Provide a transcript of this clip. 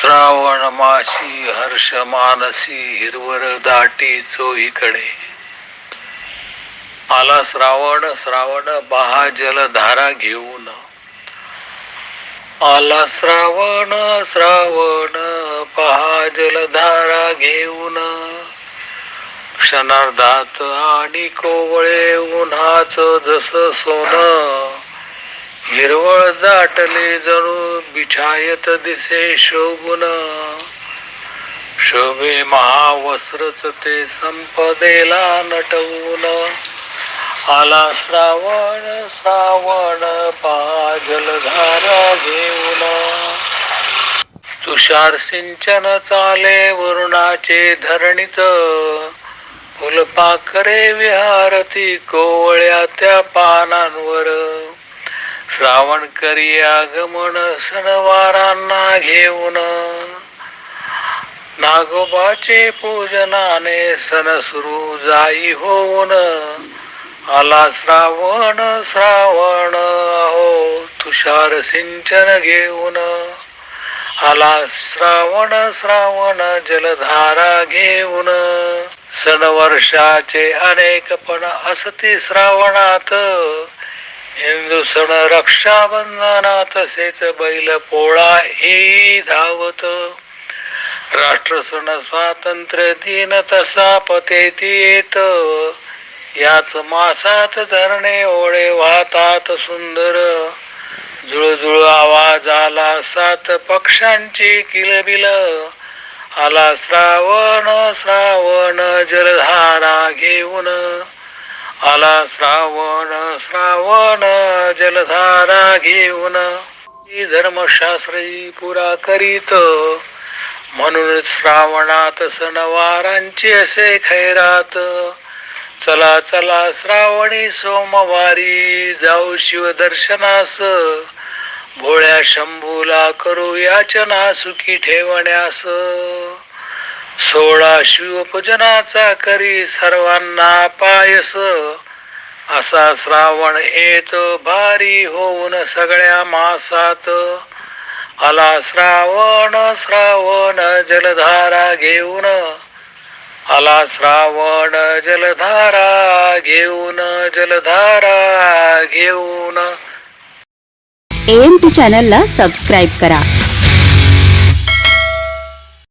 श्रावण माशी हर्ष मानसी हिरवर दाटी चोहीकडे. आला श्रावण श्रावण पहा जलधारा घेऊन. आला श्रावण श्रावण पहा जलधारा घेऊन. क्षणार्धात आणि कोवळे उन्हाच जस सोन. हिरवळ दाटले जणू बिछायत दिसे शोभून. शोभे महावस्त्रच ते संपदेला नटवून. आला श्रावण श्रावण पाजलधारा घेऊन. तुषार सिंचन चाले वरुणाचे धरणीत. फुलपाखरे विहारती कोवळ्या त्या पानांवर. श्रावण करी आगमन सणवारांना घेऊन नागोबाचे पूजनाने सण सुरू जाई होऊन. आला श्रावण श्रावण हो तुषार सिंचन घेऊन. आला श्रावण श्रावण जलधारा घेऊन. सण वर्षाचे अनेकपण असती श्रावणात. हिंदू सण रक्षाबंधना तसेच बैल पोळा हे धावत. राष्ट्र सण स्वातंत्र्य दिन तसा पतेती येत याच मासात धरणे ओळे वाहतात सुंदर. जुळजुळ आवाज आला सात पक्षांची किलबिल. आला श्रावण श्रावण जलधारा घेऊन. आला श्रावण श्रावण जलधारा घेऊन. धर्मशास्त्री पुरा करीत. म्हणून श्रावणात सणवारांची असे खैरात. चला चला श्रावणी सोमवारी जाऊ शिव दर्शनास. भोळ्या शंभूला करू याचना सुखी ठेवण्यास. सोळा शिवपूजनाचा करी सर्वांना पायस. असा श्रावण येत भारी होऊन सगळ्या मासात. आला श्रावण श्रावण जलधारा घेऊन. आला श्रावण जलधारा घेऊन जलधारा घेऊन. एम टी चॅनलला सबस्क्राईब करा.